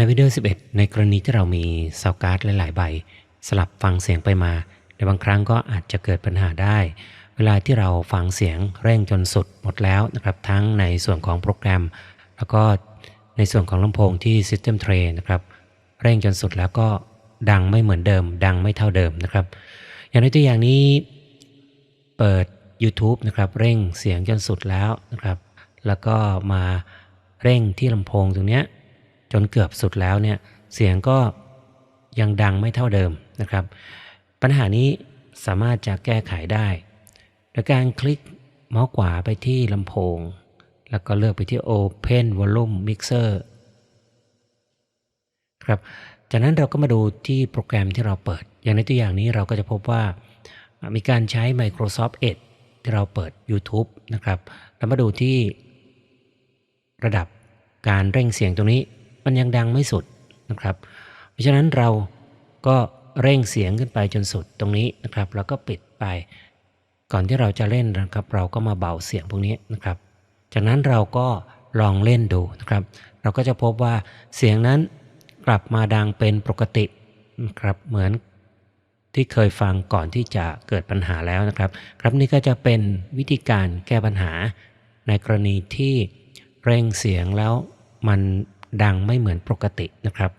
ในวิดีโอ11 ในกรณีที่เรามีซาวการ์ดหลาย ๆ ใบ สลับฟังเสียงไปมา ในบางครั้งก็อาจจะเกิดปัญหาได้ เวลาที่เราฟังเสียงเร่งจนสุดหมดแล้วนะครับทั้งในส่วนของโปรแกรม แล้วก็ในส่วนของลำโพงที่ System Tray นะครับเร่งจนสุดแล้วก็ดังไม่เหมือนเดิม ดังไม่เท่าเดิมนะครับ อย่างในตัวอย่างนี้เปิด YouTube นะครับเร่งเสียงจนสุดแล้วนะครับ แล้วก็มาเร่งที่ลำโพงตรงเนี้ย จนเกือบสุดแล้วเนี่ยเสียงก็ยังดังไม่เท่าเดิมนะครับ ปัญหานี้สามารถจะแก้ไขได้ โดยการคลิกเมาส์ขวาไปที่ลำโพง แล้วก็เลือกไปที่ Open Volume Mixer ครับจากนั้นเราก็มาดูที่โปรแกรมที่เราเปิด อย่างในตัวอย่างนี้เราก็จะพบว่ามีการใช้ Microsoft Edge ที่เราเปิด YouTube นะครับแล้วมาดูที่ระดับการเร่งเสียงตรงนี้ มันยังดังไม่สุดนะครับ เพราะฉะนั้นเราก็เร่งเสียงขึ้นไปจนสุดตรงนี้นะครับ แล้วก็ปิดไป ก่อนที่เราจะเล่นนะครับ เราก็มาเบาเสียงพวกนี้นะครับ จากนั้นเราก็ลองเล่นดูนะครับ เราก็จะพบว่าเสียงนั้นกลับมาดังเป็นปกตินะครับเหมือนที่เคยฟังก่อนที่จะเกิดปัญหาแล้วนะครับ ครับนี่ก็จะเป็นวิธีการแก้ปัญหาในกรณีที่เร่งเสียงแล้วมัน ดังไม่เหมือนปกตินะครับ